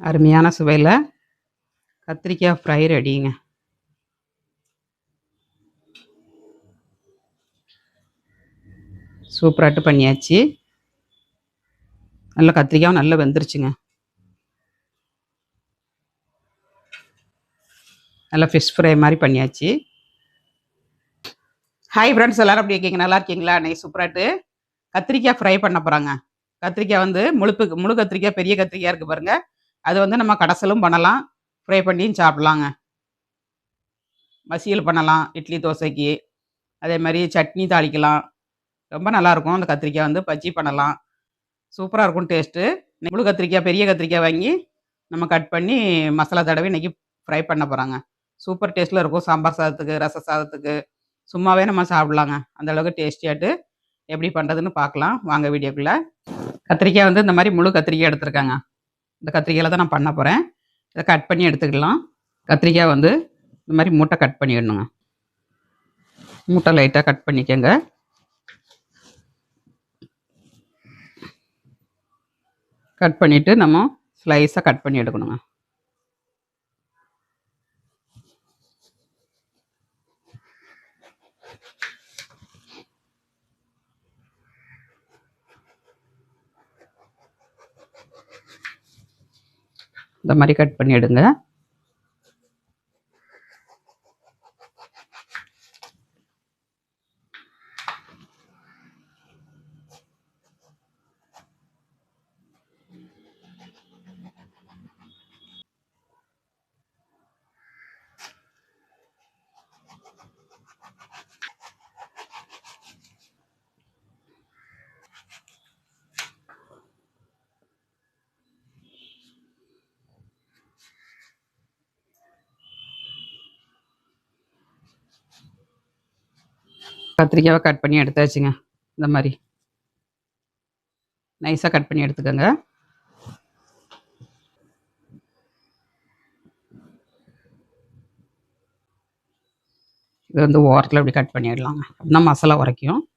அருமையான சுவையில் கத்திரிக்காய் ஃப்ரை ரெடிங்க. சூப்பராட்டு பண்ணியாச்சு. நல்ல கத்திரிக்காயும் நல்லா வெந்துருச்சுங்க. நல்லா ஃபிஷ் ஃப்ரை மாதிரி பண்ணியாச்சு. ஹாய் ஃப்ரெண்ட்ஸ் எல்லாரும் அப்படி இருக்கீங்க? நல்லா இருக்கீங்களா? அன்னைக்கு சூப்பராட்டு கத்திரிக்காய் ஃப்ரை பண்ண போகிறாங்க கத்திரிக்காய் வந்து முழுப்பு முழு கத்திரிக்காய் பெரிய கத்திரிக்காய் இருக்குது பாருங்கள் அது வந்து நம்ம கடைசலும் பண்ணலாம். ஃப்ரை பண்ணியும் சாப்பிட்லாங்க. மசியல் பண்ணலாம். இட்லி தோசைக்கு. அதே மாதிரி சட்னி தாளிக்கலாம். ரொம்ப நல்லாயிருக்கும் அந்த கத்திரிக்காய் வந்து பஜ்ஜி பண்ணலாம். சூப்பராக இருக்கும் டேஸ்ட்டு. முழு கத்திரிக்காய் பெரிய கத்திரிக்காய் வாங்கி நம்ம கட் பண்ணி மசாலா தடவை இன்றைக்கி ஃப்ரை பண்ண போகிறாங்க சூப்பர் டேஸ்ட்டில் இருக்கும். சாம்பார் சாதத்துக்கு ரச சாதத்துக்கு. சும்மாவே நம்ம சாப்பிட்லாங்க. அந்த அளவுக்கு டேஸ்டியாட்டு எப்படி பண்ணுறதுன்னு பார்க்கலாம். வாங்க வீடியோக்குள்ளே. கத்திரிக்காய் வந்து இந்த மாதிரி முழு கத்திரிக்காய் எடுத்திருக்காங்க. இந்த கத்திரிக்காயில் தான் நான் பண்ண போகிறேன் இதை கட் பண்ணி எடுத்துக்கலாம். கத்திரிக்காய் வந்து இந்த மாதிரி மூட்டை கட் பண்ணிடணுங்க. மூட்டை லைட்டாக கட் பண்ணிக்கோங்க. கட் பண்ணிவிட்டு நம்ம ஸ்லைஸாக கட் பண்ணி எடுக்கணுங்க. இந்த மாதிரி கட் பண்ணி கத்திரிக்காவை கட் பண்ணி எடுத்தாச்சுங்க. இந்த மாதிரி. நைஸாக கட் பண்ணி எடுத்துக்கோங்க. இது வந்து ஓரத்தில் இப்படி கட் பண்ணிடலாங்க. அப்படின்னா மசாலா உரைக்கும்.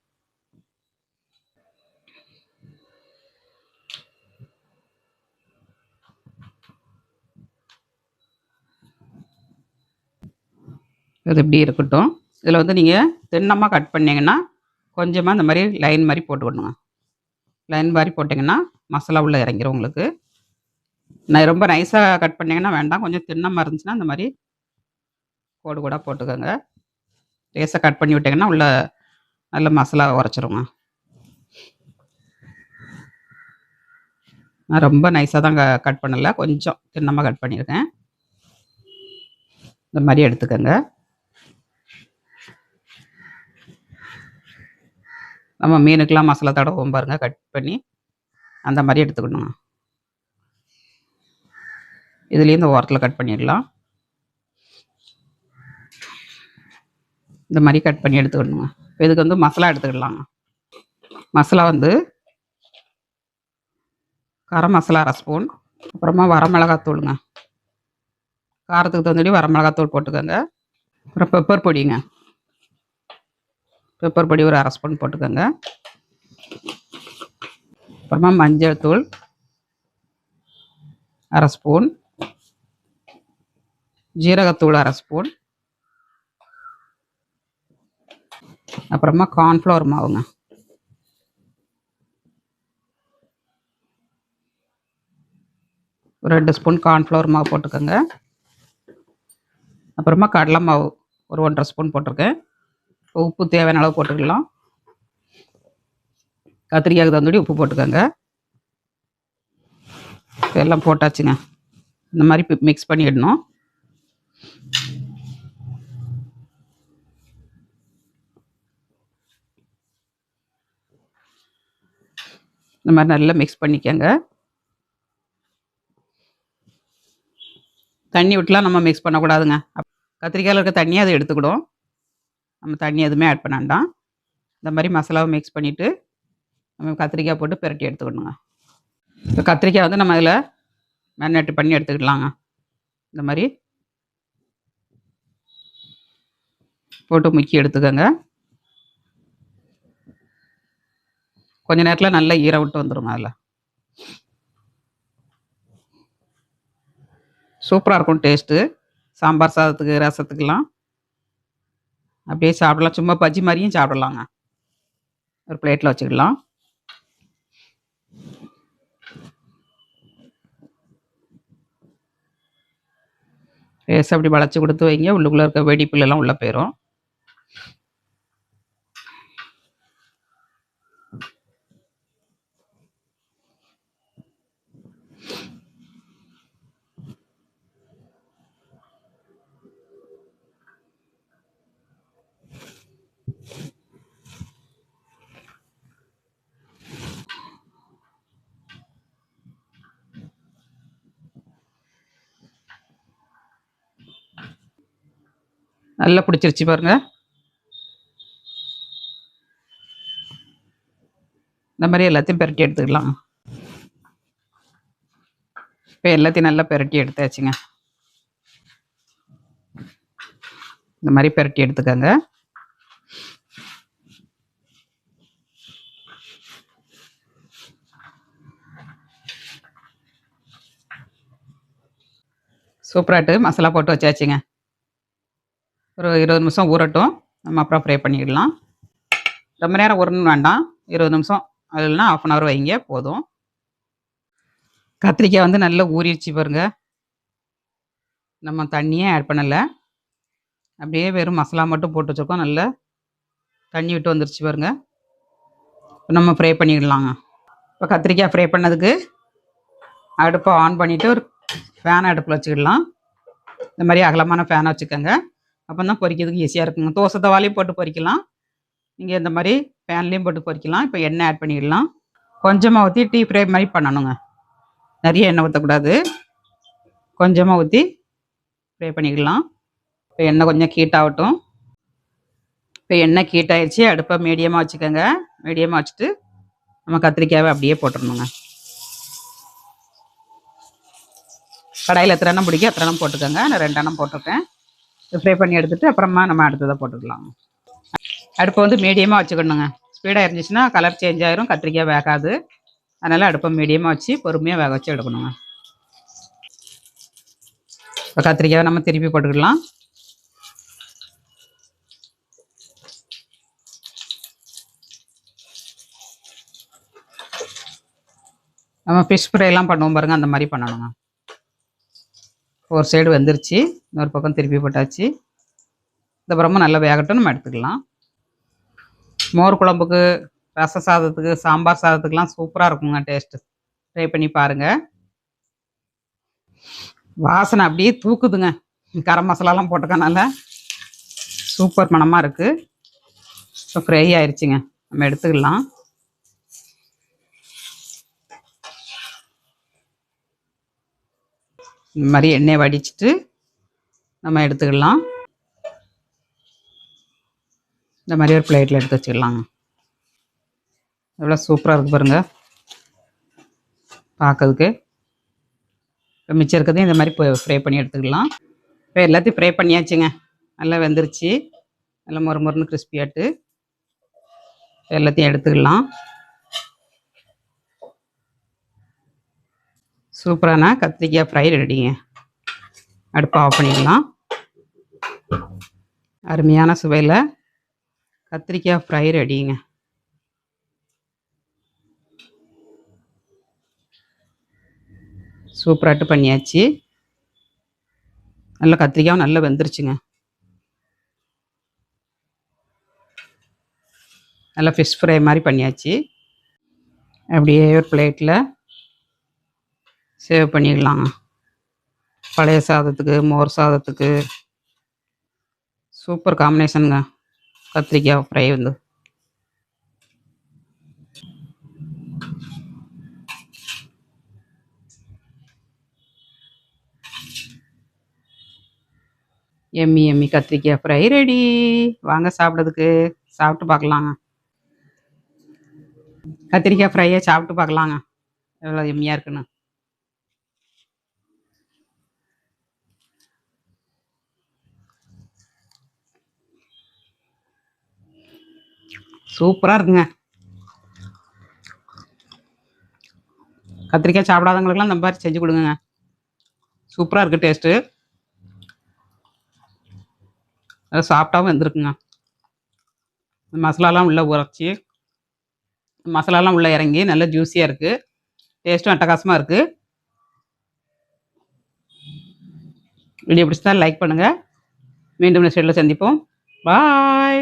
இது இப்படி இருக்கட்டும். இதில் வந்து நீங்கள் தின்னமாக கட் பண்ணிங்கன்னா கொஞ்சமாக இந்த மாதிரி லைன் மாதிரி போட்டுக்கணுங்க லைன் மாதிரி போட்டிங்கன்னா மசாலா உள்ளே இறங்கிரும் உங்களுக்கு. நான் ரொம்ப நைஸாக கட் பண்ணிங்கன்னா வேண்டாம். கொஞ்சம் தின்னமாக இருந்துச்சுன்னா இந்த மாதிரி கோடு கூட போட்டுக்கோங்க. லேசாக கட் பண்ணி விட்டிங்கன்னா உள்ள நல்ல மசாலா உரைச்சிருங்க. நான் ரொம்ப நைஸாக தான் கட் பண்ணலை. கொஞ்சம் தின்னமாக கட் பண்ணியிருக்கேன். இந்த மாதிரி எடுத்துக்கோங்க. நம்ம மீனுக்கெலாம் மசாலா தடவும் பாருங்க கட் பண்ணி அந்த மாதிரி எடுத்துக்கணுங்க. இதுலேயும் இந்த ஓரத்தில் கட் பண்ணிடலாம். இந்த மாதிரி கட் பண்ணி எடுத்துக்கணுங்க. இதுக்கு வந்து மசாலா எடுத்துக்கிடலாங்க மசாலா வந்து கரம் மசாலா அரை ஸ்பூன் அப்புறமா வரமிளகாத்தூளுங்க காரத்துக்கு தகுந்தபடி வரமிளகாத்தூள் போட்டுக்கோங்க. அப்புறம் பெப்பர் பொடிங்க. பெப்பர் பொடி ஒரு அரை ஸ்பூன் போட்டுக்கோங்க. அப்புறமா மஞ்சள் தூள் அரை ஸ்பூன். ஜீரகத்தூள் அரை ஸ்பூன். அப்புறமா கார்ன்ஃப்ளவர் மாவுங்க. ஒரு ரெண்டு ஸ்பூன் கார்ன்ஃப்ளவர் மாவு போட்டுக்கோங்க. அப்புறமா கடலை மாவு ஒரு ஒன்றரை ஸ்பூன் போட்டிருக்கேன். உப்பு தேவையான அளவு போட்டுக்கலாம். கத்திரிக்காய்க்கு தந்தோடி உப்பு போட்டுக்கோங்க. எல்லாம் போட்டாச்சுங்க. இந்த மாதிரி மிக்ஸ் பண்ணிடணும் இந்த மாதிரி நல்லா மிக்ஸ் பண்ணிக்கோங்க. தண்ணி விட்டுலாம் நம்ம மிக்ஸ் பண்ணக்கூடாதுங்க. கத்திரிக்காயில் இருக்க தண்ணியை அதை எடுத்துக்கிடும். நம்ம தண்ணி எதுவுமே ஆட் பண்ண வேண்டாம். இந்த மாதிரி மசாலாவை மிக்ஸ் பண்ணிவிட்டு நம்ம கத்திரிக்காய் போட்டு பிரட்டி எடுத்துக்கணுங்க. இப்போ கத்திரிக்காய் வந்து நம்ம இதில் மேரினேட் பண்ணி எடுத்துக்கலாங்க. இந்த மாதிரி போட்டு முக்கி எடுத்துக்கோங்க. கொஞ்ச நேரத்தில் நல்லா ஈர விட்டு வந்துடுங்க அதில். சூப்பராக இருக்கும் டேஸ்ட்டு சாம்பார் சாதத்துக்கு ரசத்துக்கெல்லாம் அப்படியே சாப்பிடலாம். சும்மா பஜ்ஜி மாதிரியும் சாப்பிடலாங்க. ஒரு பிளேட்டில் வச்சுக்கலாம். லேசாக அப்படி வளைச்சி கொடுத்து வைங்க. உள்ளுக்குள்ளே இருக்க வெடிப்புலெல்லாம் உள்ளே போயிடும் நல்லா பிடிச்சிருச்சு பாருங்க. இந்த மாதிரி எல்லாத்தையும் பெரட்டி எடுத்துக்கலாம். இப்போ எல்லாத்தையும் நல்லா பெரட்டி எடுத்தாச்சுங்க. இந்த மாதிரி பெரட்டி எடுத்துக்கோங்க. சூப்பராட்டு. மசாலா போட்டு வச்சாச்சுங்க. ஒரு இருபது நிமிஷம் ஊறட்டும். நம்ம அப்புறம் ஃப்ரை பண்ணிடலாம். ரொம்ப நேரம் ஊறணும் வேண்டாம். இருபது நிமிஷம். அது இல்லைன்னா ஆஃப் அன் ஹவர் வைங்க. போதும். கத்திரிக்காய் வந்து நல்லா ஊறிடுச்சு பாருங்க. நம்ம தண்ணியே ஆட் பண்ணலை. அப்படியே வெறும் மசாலா மட்டும் போட்டு வச்சுருக்கோம். நல்லா தண்ணி விட்டு வந்துருச்சு பாருங்க. இப்போ நம்ம ஃப்ரை பண்ணிடலாங்க. இப்போ கத்திரிக்காய் ஃப்ரை பண்ணதுக்கு அடுப்பை ஆன் பண்ணிவிட்டு ஒரு ஃபேன் அடுப்பில் வச்சுக்கிடலாம். இந்த மாதிரி அகலமான ஃபேனை வச்சுக்கோங்க. அப்போ தான் பொரிக்கிறதுக்கு ஈஸியாக இருக்குங்க. தோசை தவாலையும் போட்டு பொரிக்கலாம் நீங்கள் இந்த மாதிரி பேன்லேயும் போட்டு பொரிக்கலாம் இப்போ எண்ணெய் ஆட் பண்ணிடலாம். கொஞ்சமாக ஊற்றி டீ ஃப்ரை மாதிரி பண்ணணுங்க. நிறைய எண்ணெய் ஊற்றக்கூடாது கொஞ்சமாக ஊற்றி ஃப்ரை பண்ணிக்கலாம். இப்போ எண்ணெய் கொஞ்சம் ஹீட் ஆகட்டும். இப்போ எண்ணெய் ஹீட் ஆயிடுச்சு அடுப்பை மீடியமாக வச்சுக்கோங்க. மீடியமாக வச்சுட்டு நம்ம கத்திரிக்காயை அப்படியே போட்டுடணுங்க. கடாயில் எத்தனை எண்ணெய் பிடிக்கும் எத்தனை எண்ணம் போட்டுக்கோங்க. நான் ரெண்டு எண்ணம் போட்டிருக்கேன். ஃப்ரை பண்ணி எடுத்துட்டு அப்புறமா நம்ம அடுத்ததை போட்டுக்கலாம். அடுப்பை வந்து மீடியமாக வச்சுக்கணுங்க. ஸ்பீடாக இருந்துச்சுன்னா கலர் சேஞ்ச் ஆயிரும் கத்திரிக்காய் வேகாது. அதனால் அடுப்பை மீடியமாக வச்சு பொறுமையாக வேக வச்சு எடுக்கணுங்க. இப்போ கத்திரிக்காயை நம்ம திருப்பி போட்டுக்கலாம். நம்ம ஃபிஷ் ஃப்ரைலாம் பண்ணுவோம் பாருங்கள் அந்த மாதிரி பண்ணணுங்க. ஒரு சைடு வந்துருச்சு. இன்னொரு பக்கம் திருப்பி போட்டாச்சு. இந்த அப்புறமா நல்லா வேகட்டும் நம்ம எடுத்துக்கலாம். மோர் குழம்புக்கு ரச சாதத்துக்கு சாம்பார் சாதத்துக்குலாம் சூப்பராக இருக்குங்க டேஸ்ட்டு ட்ரை பண்ணி பாருங்கள் வாசனை அப்படியே தூக்குதுங்க. கரம் மசாலாலாம் போட்டுக்கனால சூப்பர் மணமாக இருக்குது இப்போ ஃப்ரை ஆயிடுச்சுங்க நம்ம எடுத்துக்கலாம். இந்த மாதிரி எண்ணெயை வடிச்சிட்டு நம்ம எடுத்துக்கலாம். இந்த மாதிரி ஒரு பிளேட்டில் எடுத்து வச்சுக்கலாங்க. எவ்வளோ சூப்பராக இருக்குது பாருங்கள் பார்க்கறதுக்கு. இப்போ மிச்சம் இருக்கிறதையும் இந்த மாதிரி ஃப்ரை பண்ணி எடுத்துக்கலாம். இப்போ எல்லாத்தையும் ஃப்ரை பண்ணியாச்சுங்க. நல்லா வெந்துருச்சு. நல்லா மொறு மொறுன்னு கிறிஸ்பியாட்டு எல்லாத்தையும் எடுத்துக்கலாம். சூப்பரான? கத்திரிக்காய் ஃப்ரை ரெடிங்க அடுப்பை ஆஃப் பண்ணிடலாம். அருமையான சுவையில் கத்திரிக்காய் ஃப்ரை ரெடிங்க சூப்பராட்டு பண்ணியாச்சு. நல்ல கத்திரிக்காயும் நல்லா வெந்துருச்சுங்க. நல்லா ஃபிஷ் ஃப்ரை மாதிரி பண்ணியாச்சு. அப்படியே ஒரு பிளேட்டில் சேவ் பண்ணிக்கலாங்க பழைய சாதத்துக்கு மோர் சாதத்துக்கு. சூப்பர் காம்பினேஷனுங்க கத்திரிக்காய் ஃப்ரை வந்து. எம்மி எம்மி கத்திரிக்காய் ஃப்ரை ரெடி வாங்க சாப்பிட்றதுக்கு. சாப்பிட்டு பார்க்கலாங்க. கத்திரிக்காய் ஃப்ரையை சாப்பிட்டு பார்க்கலாங்க. எவ்வளோ எம்மியாக இருக்குன்னு. சூப்பராக இருக்குங்க. கத்திரிக்காய் சாப்பிடாதவங்களுக்குலாம் இந்த மாதிரி செஞ்சு கொடுங்க சூப்பராக இருக்குது டேஸ்ட்டு அதை சாப்பிட்டாவும் வந்துருக்குங்க. மசாலாலாம் உள்ளே உரைச்சி மசாலாலாம் உள்ளே இறங்கி நல்லா ஜூஸியாக இருக்குது டேஸ்ட்டும் அட்டகாசமாக இருக்குது வீடியோ பிடிச்சா லைக் பண்ணுங்கள் மீண்டும் நெக்ஸ்ட் சந்திப்போம். பாய்